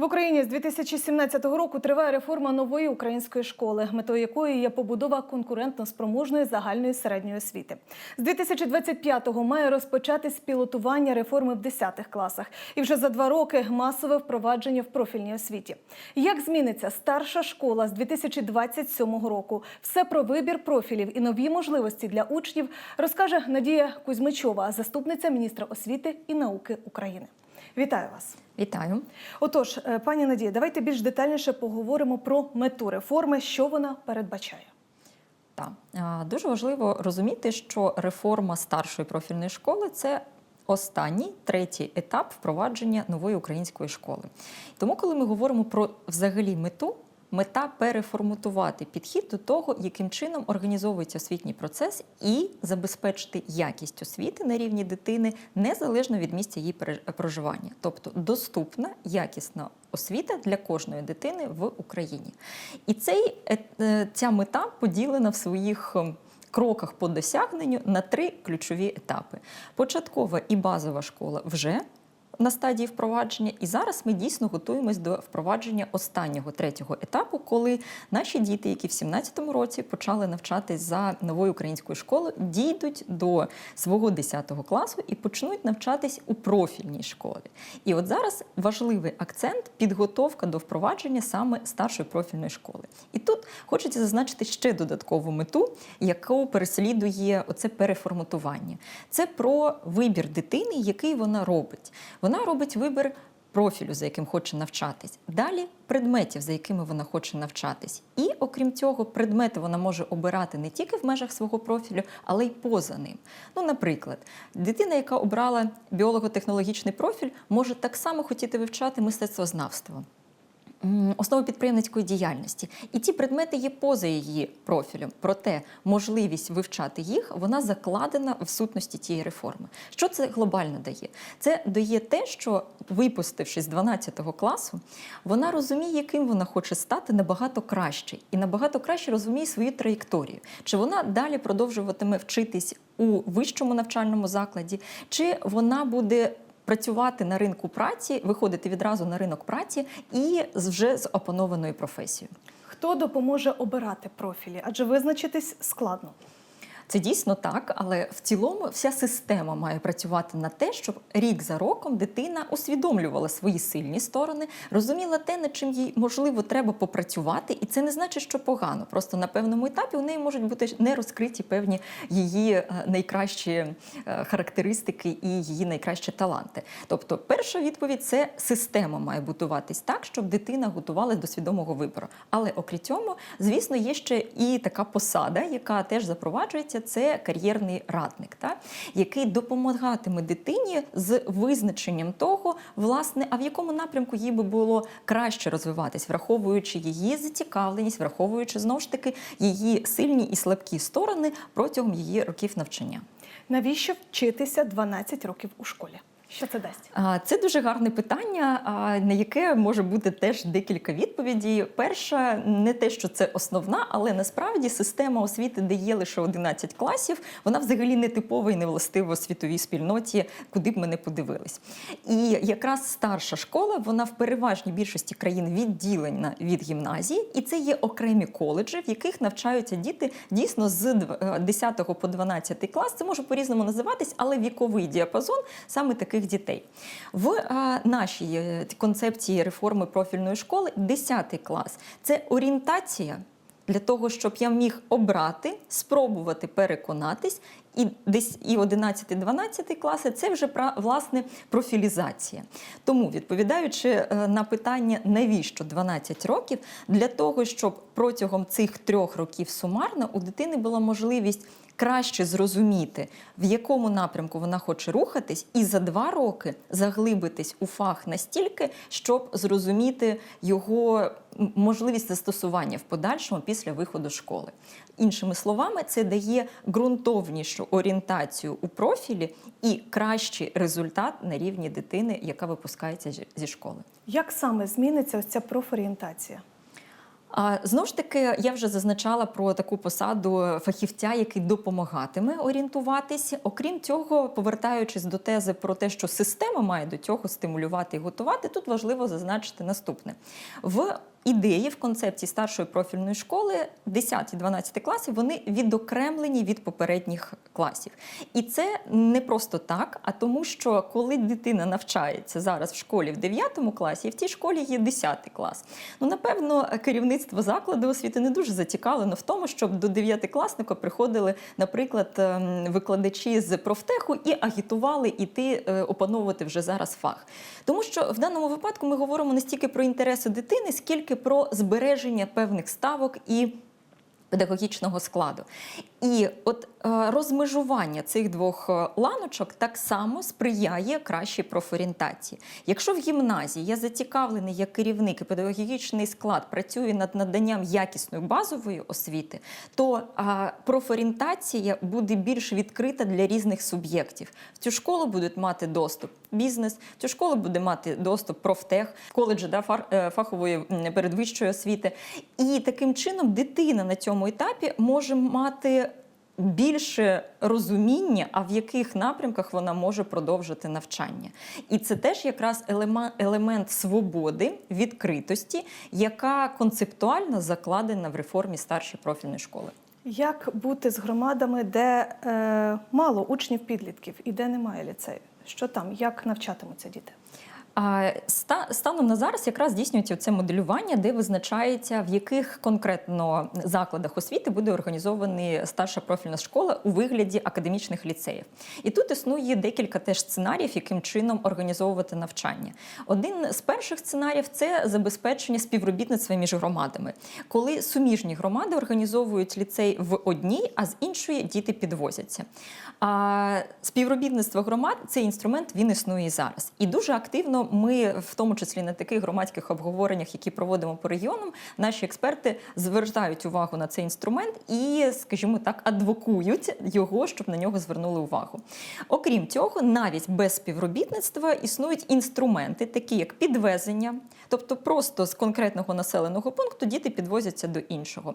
В Україні з 2017 року триває реформа нової української школи, метою якої є побудова конкурентно спроможної загальної середньої освіти. З 2025-го має розпочатись пілотування реформи в 10 класах, і вже за два роки масове впровадження в профільній освіті. Як зміниться старша школа з 2027 року? Все про вибір профілів і нові можливості для учнів розкаже Надія Кузьмичова, заступниця міністра освіти і науки України. Вітаю вас. Вітаю. Отож, е, пані Надія, давайте більш детальніше поговоримо про мету реформи, що вона передбачає. Так. Дуже важливо розуміти, що реформа старшої профільної школи це останній третій етап впровадження нової української школи. Тому, коли ми говоримо про взагалі мету. Мета переформатувати підхід до того, яким чином організовується освітній процес, і забезпечити якість освіти на рівні дитини незалежно від місця її проживання, тобто доступна, якісна освіта для кожної дитини в Україні. І цей, е, е, ця мета поділена в своїх. ем, Кроках по досягненню на три ключові етапи: початкова і базова школа вже на стадії впровадження, і зараз ми дійсно готуємось до впровадження останнього третього етапу, коли наші діти, які в 17-му році почали навчатись за новою українською школою, дійдуть до свого 10 класу і почнуть навчатись у профільній школі. І от зараз важливий акцент підготовка до впровадження саме старшої профільної школи. І тут хочеться зазначити ще додаткову мету, яку переслідує оце переформатування. Це про вибір дитини, який вона робить. Робить вибір профілю, за яким хоче навчатись. Далі предметів, за якими вона хоче навчатись. І окрім цього, предмети вона може обирати не тільки в межах свого профілю, але й поза ним. Ну, наприклад, дитина, яка обрала біолого-технологічний профіль, може так само хотіти вивчати мистецтвознавство. Основи підприємницької діяльності. І ті предмети є поза її профілем. Проте можливість вивчати їх вона закладена в сутності тієї реформи. Що це глобально дає? Це дає те, що випустивши з 12 класу, вона розуміє, яким вона хоче стати набагато краще, і набагато краще розуміє свою траєкторію. Чи вона далі продовжуватиме вчитись у вищому навчальному закладі, чи вона буде працювати на ринку праці, виходити відразу на ринок праці і вже з опанованою професією. Хто допоможе обирати профілі? Адже визначитись складно. Це дійсно так, але в цілому вся система має працювати на те, щоб рік за роком дитина усвідомлювала свої сильні сторони, розуміла те, над чим їй можливо треба попрацювати, і це не значить, що погано. Просто на певному етапі у неї можуть бути не розкриті певні її е, найкращі е, характеристики і її найкращі таланти. Тобто, перша відповідь це система має будуватись так, щоб дитина готувалась до свідомого вибору. Але окрім цього, звісно, є ще і така посада, яка теж запроваджується. Це кар'єрний радник, та який допомагатиме дитині з визначенням того, власне, а в якому напрямку їй би було краще розвиватись, враховуючи її зацікавленість, враховуючи знову ж таки її сильні і слабкі сторони протягом її років навчання. Навіщо вчитися 12 років у школі? Що це дасть? Це дуже гарне питання, на яке може бути теж декілька відповідей. Перша, не те, що це основна, але насправді система освіти, де є лише 11 класів, вона взагалі не типова і не властива світовій спільноті, куди б ми не подивились. І якраз старша школа, вона в переважній більшості країн відділена від гімназії, і це є окремі коледжі, в яких навчаються діти дійсно з е, 10 по 12 клас. Це може по-різному називатись, але віковий діапазон саме таких дітей. В е, нашій е, концепції реформи профільної школи 10 клас це орієнтація. Для того, щоб я міг обрати, спробувати переконатись, і десь і 11-12 класи це вже власне профілізація. Тому, відповідаючи е, на питання, навіщо 12 років, для того, щоб протягом цих трьох років сумарно у дитини була можливість краще зрозуміти, в якому напрямку вона хоче рухатись, і за два роки заглибитись у фах настільки, щоб зрозуміти його можливість застосування в подальшому після виходу школи. Іншими словами, це дає ґрунтовнішу орієнтацію у профілі і кращий результат на рівні дитини, яка випускається зі- школи. Як саме зміниться ось ця профорієнтація? А знову ж таки, я вже зазначала про таку посаду фахівця, який допомагатиме орієнтуватись. Окрім цього, повертаючись до тези про те, що система має до цього стимулювати і готувати, тут важливо зазначити наступне: в ідеї, в концепції старшої профільної школи 10-12 класів вони відокремлені від попередніх класів. І це не просто так, а тому, що коли дитина навчається зараз в школі в 9 класі, і в тій школі є 10 клас. Ну, напевно, керівництво закладу освіти не дуже зацікавлено в тому, щоб до 9-класника приходили, наприклад, ем, викладачі з профтеху і агітували іти е, опановувати вже зараз фах. Тому що в даному випадку ми говоримо не стільки про інтереси дитини, скільки про збереження певних ставок і педагогічного складу. І от е, розмежування цих двох е, ланочок так само сприяє кращій профорієнтації. Якщо в гімназії я зацікавлений як керівник і педагогічний склад працює над наданням якісної базової освіти, то е, профорієнтація буде більш відкрита для різних суб'єктів. В цю школу будуть мати доступ бізнес, в цю школу буде мати доступ профтех, коледжі да, фахової передвищої освіти. І таким чином дитина на цьому етапі може мати більше розуміння, а в яких напрямках вона може продовжити навчання. І це теж якраз елемент свободи, відкритості, яка концептуально закладена в реформі старшої профільної школи. Як бути з громадами, де е, мало учнів підлітків і де немає ліцею? Що там? Як навчатимуться діти? Станом на зараз якраз здійснюється це моделювання, де визначається, в яких конкретно закладах освіти буде організована старша профільна школа у вигляді академічних ліцеїв. І тут існує декілька теж сценаріїв, яким чином організовувати навчання. Один з перших сценаріїв це забезпечення співробітництва між громадами, коли суміжні громади організовують ліцей в одній, а з іншої діти підвозяться. А співробітництво громад цей інструмент він існує і зараз. І дуже активно ми, в тому числі на таких громадських обговореннях, які проводимо по регіонам, наші експерти звертають увагу на цей інструмент і, скажімо так, адвокують його, щоб на нього звернули увагу. Окрім цього, навіть без співробітництва існують інструменти, такі як підвезення, тобто просто з конкретного населеного пункту діти підвозяться до іншого.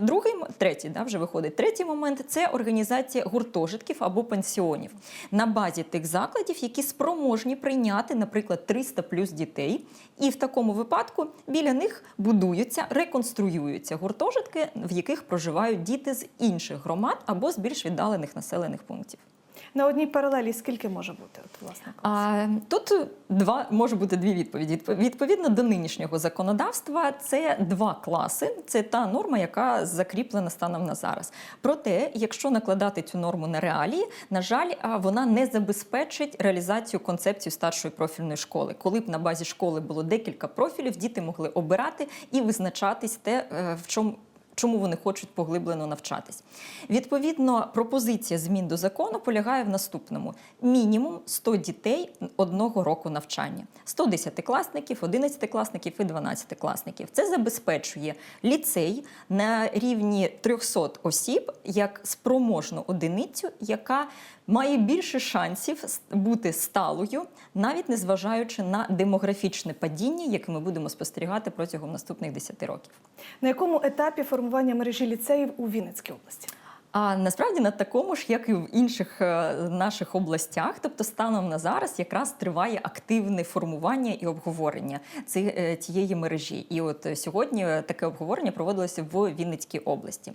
Другий, третій, да, вже виходить. Третій момент це організація гуртожитків або пансіонів на базі тих закладів, які спроможні прийняти, наприклад, 300 плюс дітей. І в такому випадку біля них будуються, реконструюються гуртожитки, в яких проживають діти з інших громад або з більш віддалених населених пунктів. На одній паралелі скільки може бути? От, власне, А, тут два може бути дві відповіді. Відповідно до нинішнього законодавства, це два класи. Це та норма, яка закріплена станом на зараз. Проте, якщо накладати цю норму на реалії, на жаль, вона не забезпечить реалізацію концепції старшої профільної школи. Коли б на базі школи було декілька профілів, діти могли обирати і визначатись те, е, в чому. Чому вони хочуть поглиблено навчатись? Відповідно, пропозиція змін до закону полягає в наступному: мінімум 100 дітей одного року навчання, 100 десятикласників, 11-класників і 12-класників. Це забезпечує ліцей на рівні 300 осіб як спроможну одиницю, яка має більше шансів бути сталою, навіть незважаючи на демографічне падіння, яке ми будемо спостерігати протягом наступних 10 років. на якому етапі формування мережі ліцеїв у Вінницькій області? А насправді на такому ж, як і в інших е, наших областях, тобто станом на зараз якраз триває активне формування і обговорення е, цієї мережі. І от е, сьогодні е, таке обговорення проводилося в Вінницькій області.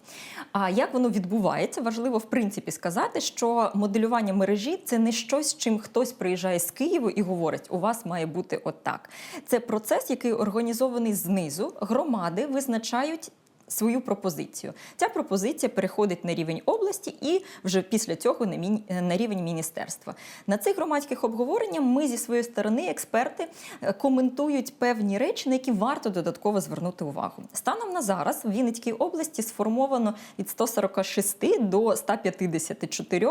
А як воно відбувається, важливо в принципі сказати, що моделювання мережі це не щось, чим хтось приїжджає з Києву і говорить, у вас має бути отак. Це процес, який організований знизу. Громади визначають свою пропозицію. Ця пропозиція переходить на рівень області і вже після цього на, міні- на рівень міністерства. На цих громадських обговореннях ми зі своєї сторони, експерти, е, коментують певні речі, на які варто додатково звернути увагу. Станом на зараз в Вінницькій області сформовано від 146 до 154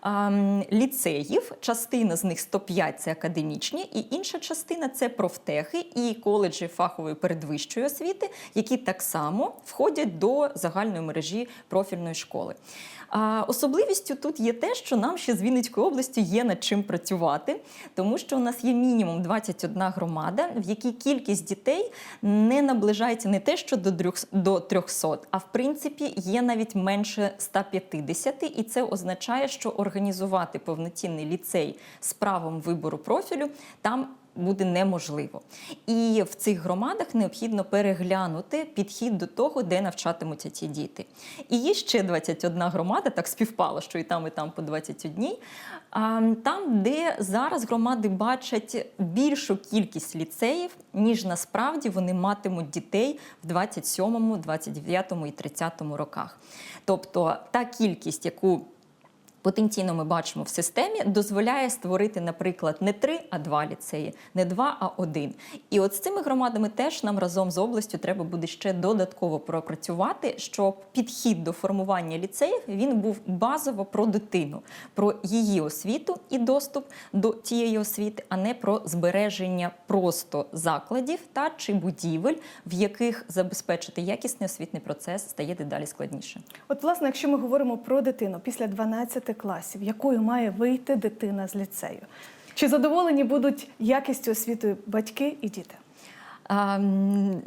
ам, ліцеїв. Частина з них 105 – це академічні, і інша частина це профтехи і коледжі фахової передвищої освіти, які так само входять до загальної мережі профільної школи. Особливістю тут є те, що нам ще з Вінницької області є над чим працювати, тому що у нас є мінімум 21 громада, в якій кількість дітей не наближається не те, що до 300, а в принципі є навіть менше 150, і це означає, що організувати повноцінний ліцей з правом вибору профілю там буде неможливо. І в цих громадах необхідно переглянути підхід до того, де навчатимуться ці діти. І є ще 21 громада, так співпало, що і там, і там по 21, а, там, де зараз громади бачать більшу кількість ліцеїв, ніж насправді вони матимуть дітей в 27, 29 і 30 роках. Тобто та кількість, яку потенційно ми бачимо в системі, дозволяє створити, наприклад, не три, а два ліцеї, не два, а один. І от з цими громадами теж нам разом з областю треба буде ще додатково пропрацювати, щоб підхід до формування ліцеїв він був базово про дитину, про її освіту і доступ до тієї освіти, а не про збереження просто закладів та чи будівель, в яких забезпечити якісний освітний процес стає дедалі складніше. От, власне, якщо ми говоримо про дитину після 12 класів, якою має вийти дитина з ліцею? Чи задоволені будуть якістю освіти батьки і діти?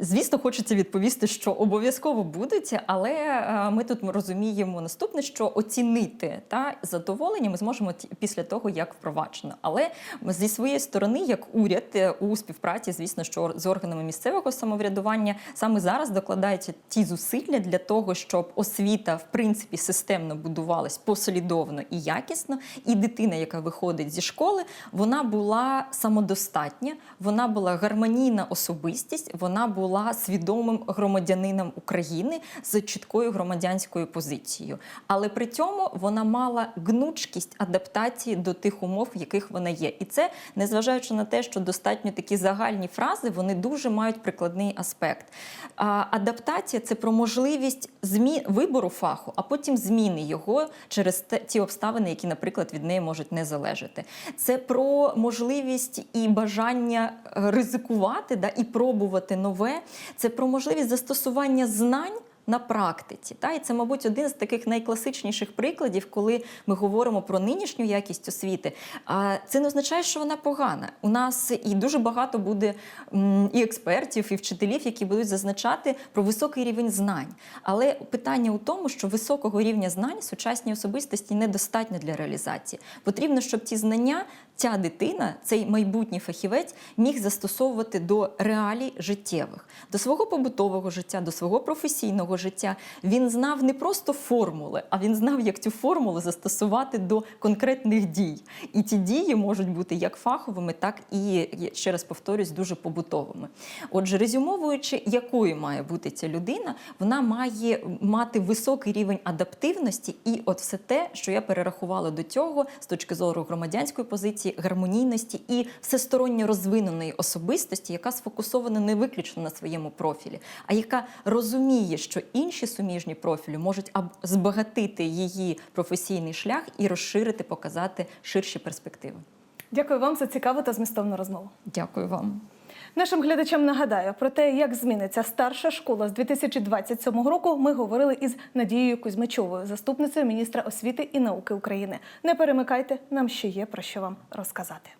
Звісно, хочеться відповісти, що обов'язково будуть, але е, ми тут розуміємо наступне, що оцінити та задоволення ми зможемо після того, як впроваджено. Але зі своєї сторони, як уряд е, у співпраці, звісно, що з органами місцевого самоврядування саме зараз докладаються ті зусилля для того, щоб освіта в принципі системно будувалась послідовно і якісно, і дитина, яка виходить зі школи, вона була самодостатня, вона була гармонійна особистість, вона була свідомим громадянином України з чіткою громадянською позицією. Але при цьому вона мала гнучкість адаптації до тих умов, в яких вона є. І це незважаючи на те, що достатньо такі загальні фрази, вони дуже мають прикладний аспект. Адаптація це про можливість змі... вибору фаху, а потім зміни його через ті обставини, які, наприклад, від неї можуть не залежати. Це про можливість і бажання е, ризикувати да, і пробувати нове. Це про можливість застосування знань. На практиці, та і це, мабуть, один з таких найкласичніших прикладів, коли ми говоримо про нинішню якість освіти. А це не означає, що вона погана. У нас і дуже багато буде і експертів, і вчителів, які будуть зазначати про високий рівень знань. Але питання у тому, що високого рівня знань сучасній особистості недостатньо для реалізації. Потрібно, щоб ті знання ця дитина, цей майбутній фахівець, міг застосовувати до реалій життєвих, до свого побутового життя, до свого професійного життя. Він знав не просто формули, а він знав, як цю формулу застосувати до конкретних дій. І ті дії можуть бути як фаховими, так і ще раз повторюсь, дуже побутовими. Отже, резюмовуючи, якою має бути ця людина, вона має мати високий рівень адаптивності, і от все те, що я перерахувала до цього з точки зору громадянської позиції, гармонійності і всесторонньо розвиненої особистості, яка сфокусована не виключно на своєму профілі, а яка розуміє, що інші суміжні профілі можуть збагатити її професійний шлях і розширити, показати ширші перспективи. Дякую вам за цікаву та змістовну розмову. Дякую вам. Нашим глядачам нагадаю про те, як зміниться старша школа з 2027 року. Ми говорили із Надією Кузьмичовою, заступницею міністра освіти і науки України. Не перемикайте, нам ще є про що вам розказати.